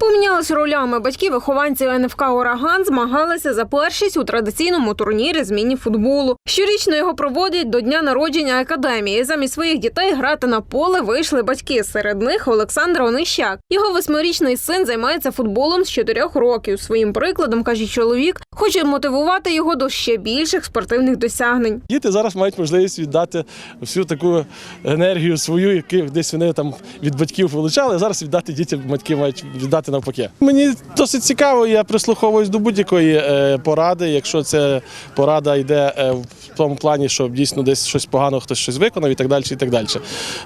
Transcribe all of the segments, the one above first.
Помінялися ролями. Батьки вихованців НФК Ураган змагалися за першість у традиційному турнірі з міні-футболу. Щорічно його проводять до дня народження академії. Замість своїх дітей грати на поле вийшли батьки. Серед них Олександр Онищак. Його восьмирічний син займається футболом з чотирьох років. Своїм прикладом каже чоловік, хоче мотивувати його до ще більших спортивних досягнень. Діти зараз мають можливість віддати всю таку енергію свою, яку десь вони там від батьків отримали. Зараз віддати дітям батьки мають віддати навпаки. Мені досить цікаво, я прислуховуюсь до будь-якої е, поради. Якщо це порада йде е, в тому плані, що дійсно десь щось погано хтось щось виконав і так далі. І так далі.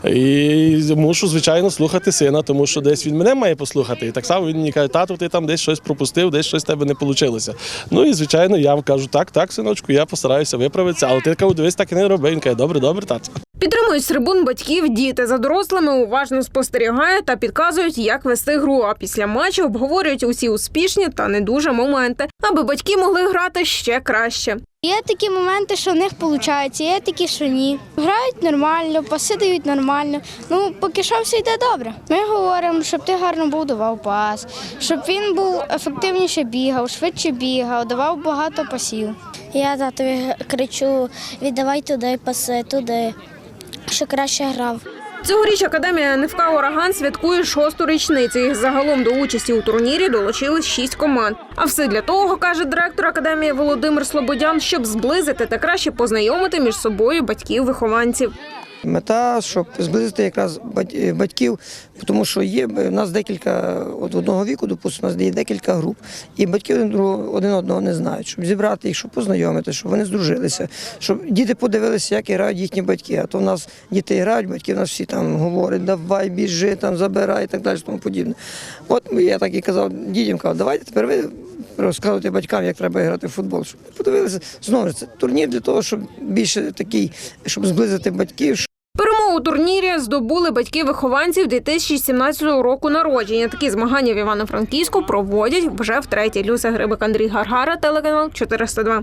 І мушу, звичайно, слухати сина, тому що десь він мене має послухати. І так само він мені каже, тату, ти там десь щось пропустив, десь щось в тебе не вийшло. Ну і звичайно, я кажу, так, так, синочку, я постараюся виправитися. Але ти кажу, дивись, так і не роби. Він каже, добре, добре, тато. Підтримують трибун батьків діти за дорослими уважно спостерігають та підказують, як вести гру. А після матчу обговорюють усі успішні та не дуже моменти, аби батьки могли грати ще краще. Є такі моменти, що в них виходить, є такі, що ні. Грають нормально, паси дають нормально. Ну, поки що все йде добре. Ми говоримо, щоб ти гарно був, давав пас, щоб він був ефективніше бігав, швидше бігав, давав багато пасів. Я татові кричу: віддавай туди, паси, туди, що краще грав. Цьогоріч академія НФК Ураган святкує шосту річницю. Загалом до участі у турнірі долучились шість команд. А все для того, каже директор академії Володимир Слободян, щоб зблизити та краще познайомити між собою батьків-вихованців. Мета, щоб зблизити якраз е, батьків, тому що є в нас декілька от одного віку, допустимо, у нас є декілька груп, і батьки один другого один одного не знають, щоб зібрати їх, щоб познайомити, щоб вони здружилися, щоб діти подивилися, як грають їхні батьки. А то в нас діти грають, батьки в нас всі там говорять, давай, біжи, там забирай і так далі, тому подібне. От я так і казав дітям, казав, давайте тепер ви. Розказувати батькам, як треба грати в футбол. Подивилися знову ж це турнір для того, щоб більше такий, щоб зблизити батьків, у турнірі здобули батьки вихованців 2017 року народження. Такі змагання в Івано-Франківську проводять вже втретє. Люся Грибик, Андрій Гаргара, телеканал 402.